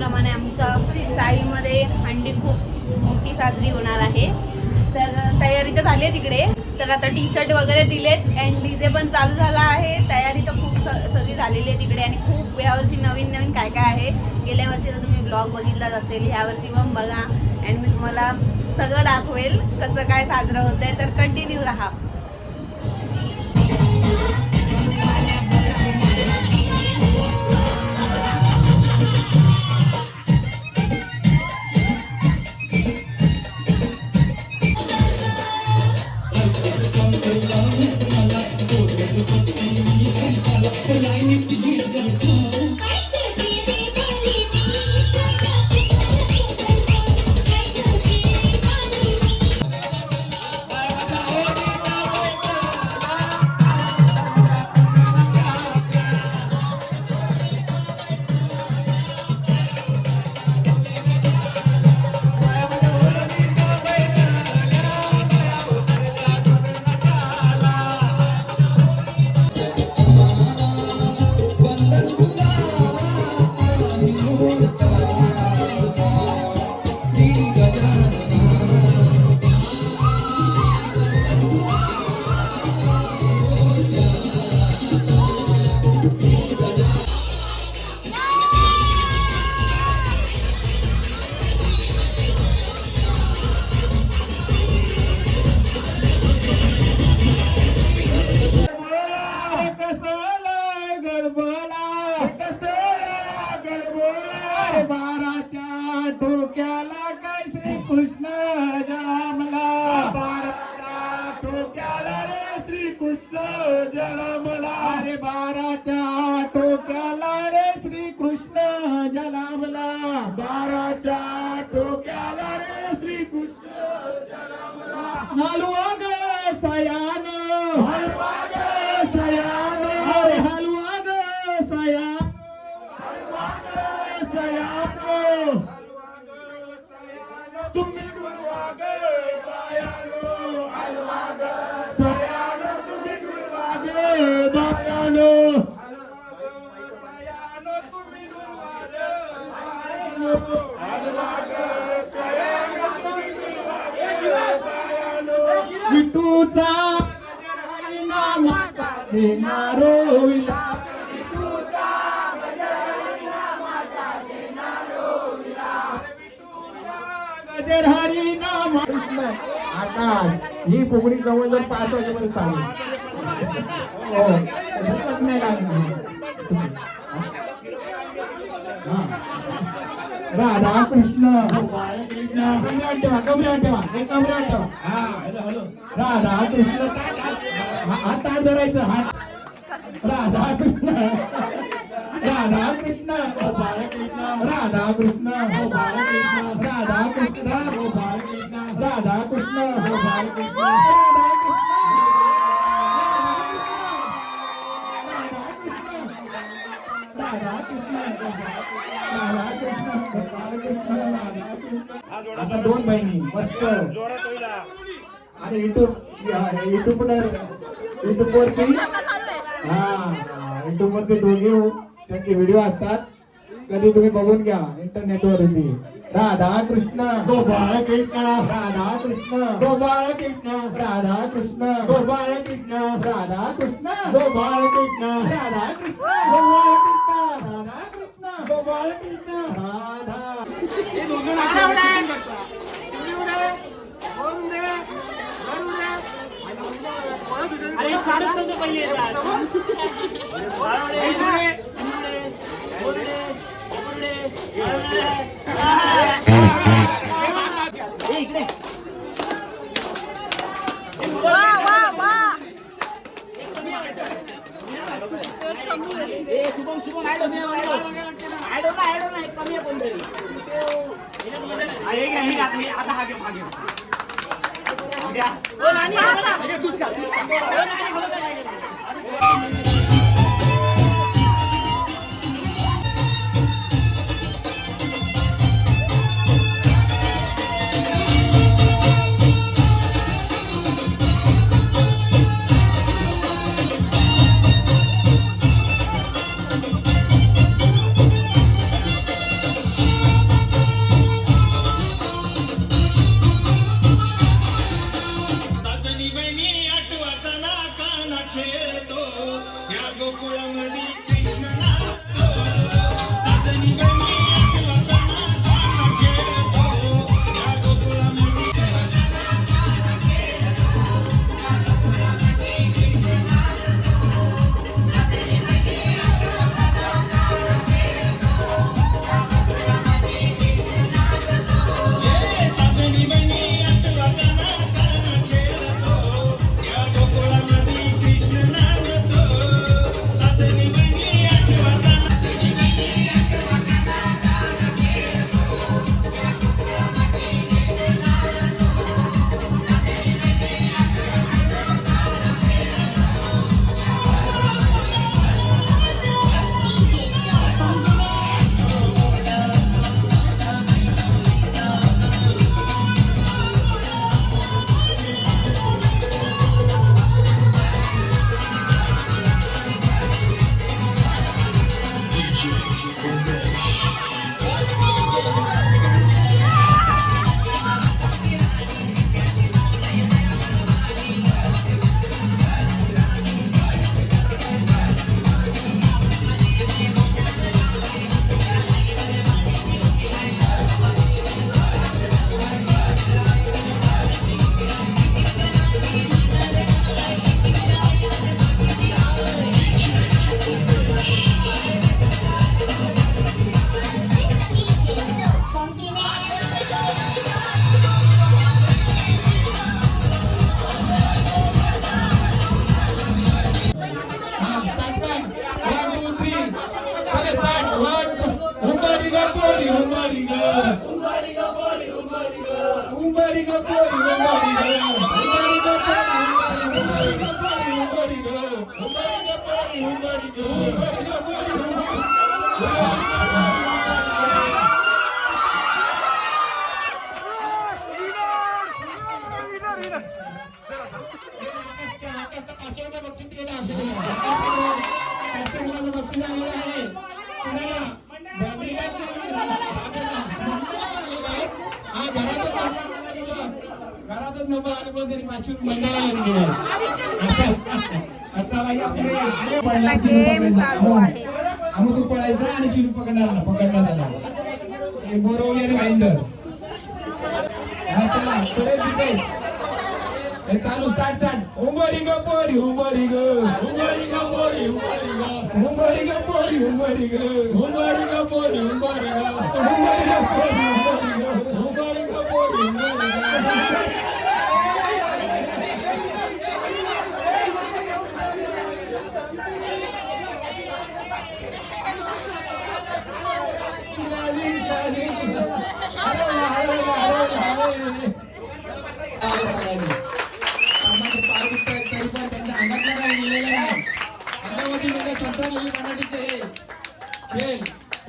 नेहमीप्रमाणे आमच्या चाळीमध्ये हंडी खूप मोठी साजरी होणार आहे. तर तयारी तर झाली आहे तिकडे. तर आता टी शर्ट वगैरे दिलेत अँड डी जे पण चालू झाला आहे. तयारी तर खूप स सगळी झालेली आहे तिकडे आणि खूप यावर्षी नवीन नवीन काय काय आहे. गेल्या वर्षी तर तुम्ही ब्लॉग बघितलाच असेल. ह्यावर्षी पण बघा. अँड मी तुम्हाला सगळं दाखवेल कसं काय साजरं होतं आहे तर कंटिन्यू राहा. ਰੱਬ ਲਾਈ ਨੀ ਪਿੱਛੇ ਕਰਦਾ श्रीकृष्ण जळामला अरे बाराच्या टोक्याला रे श्री कृष्ण जळामला बाराच्या टोक्याला रे श्रीकृष्ण जळामला हलवा ग विठूचा नामाचा गजर हरी नाम. आता ही फुगडी जवळ जर पाच वाजेपर्यंत चालू हो नाही लागणार राधा कृष्ण. ठेवा कमरा ठेवा हे कमरा ठेवा हा हॅलो राधा कृष्ण. हा- हात हात धरायचं हात. राधा कृष्ण. राधा कृष्ण. ओ कृष्ण. राधा कृष्ण. ओ कृष्ण. राधा कृष्ण. ओ राधा कृष्ण. ओ राधा कृष्ण राधा कृष्ण राधा कृष्ण बाळकृष्ण राधा कृष्ण आता दोन बहिणी मस्त अरे युट्यूब युट्यूब युट्यूब वरती हा युट्यूब वरती दोघे हो, त्यांचे व्हिडिओ असतात कधी तुम्ही बघून घ्या इंटरनेट वरती राधा कृष्ण गोपाळ कृष्ण राधा कृष्ण गोपाळ कृष्ण राधा कृष्ण गोपाळ कृष्ण राधा कृष्ण गोपाळ कृष्ण राधा कृष्ण गोपाळ कृष्ण राधा कृष्ण गोपाळ कृष्ण राधा अरे चारच शब्द पहिले इकडे. वा ए, शुभम शुभम होते होता ऍड होता एक कमी आहे कोणतरी तूच खा, घरातच आले पण त्यांनी पाचशे मंडळाला पकडायचा. चालू. आहे. आम्ही पळायचा आणि चिरू पकडणार पकडणार त्याला हे बोरवली आणि भाईंदर. चला हे स्टार्ट स्टार्ट उंबरी ग पोरी उंबरी ग. उंबरी ग पोरी उंबरी ग. उंबरी ग पोरी उंबरी ग. उंबरी ग पोरी उंबरी ग उंबरी ग पोरी उंबरी ग उंबरी ग पोरी उंबरी ग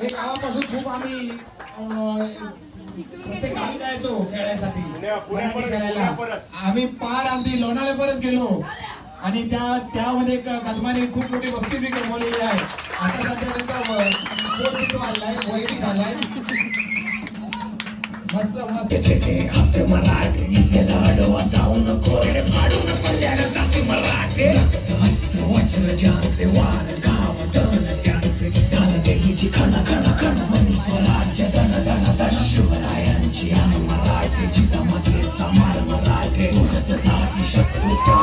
गावापासून खूप आम्ही जायचो खेळायसाठी आम्ही पार आधी लोणावळे परत गेलो. आणि त्या त्यामध्ये कदमाने खूप मोठी बक्षी बी कमवलेली आहे. आता सध्या त्यांचा व- पोट बी वाढलाय वय बी झालाय मस्त मस्त वज्रजांचे वार गावधन त्यांचे धन देवीची खण खण खण मनी स्वराज्य धन धन धन. शिवरायांची आणि मराठीची समतेचा मार मराठे. उडत जाती शत्रू सा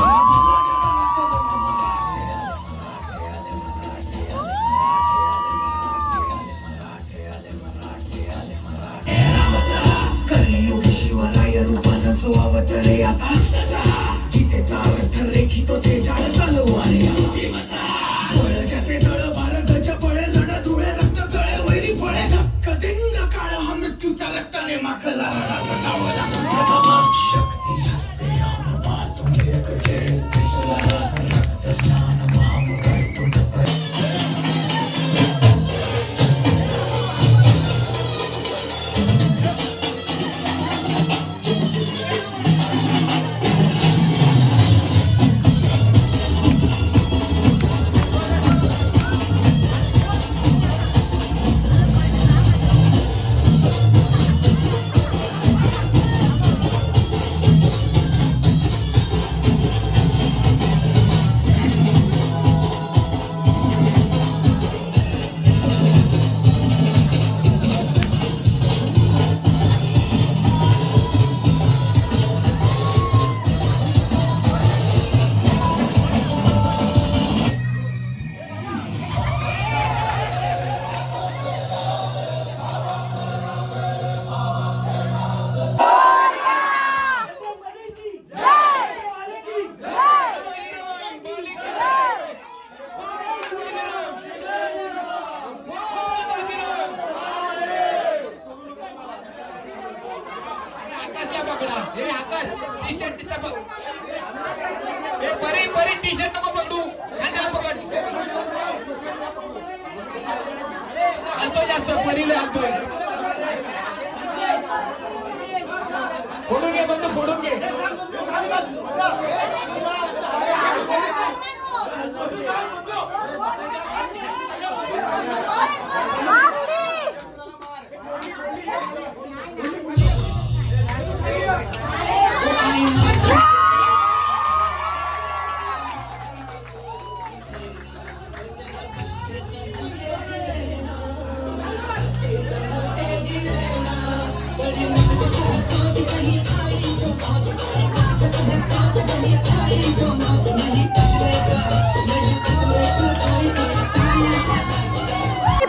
मृत्यूचा रक्ताने माखला रडा गटावला शक्ती हस्ते बघ. ए, परी परी टी शर्ट नको पकडू. हँडल पकड. हलतोय जास्त परीला हलतोय फोडून घे बंधू फोडून घे.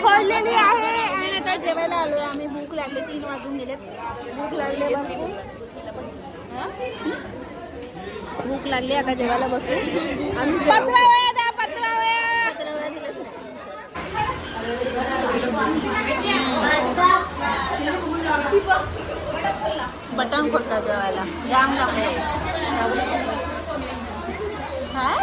पडलेली आहे आणि आता जेवायला आलोय आम्ही भूक लागली तीन वाजून गेलेत भूक लागली भरपूर. हा? भूक लागली आता जेवायला बसू आम्ही બટન ખોલતા જવાયેલા રામ. હા?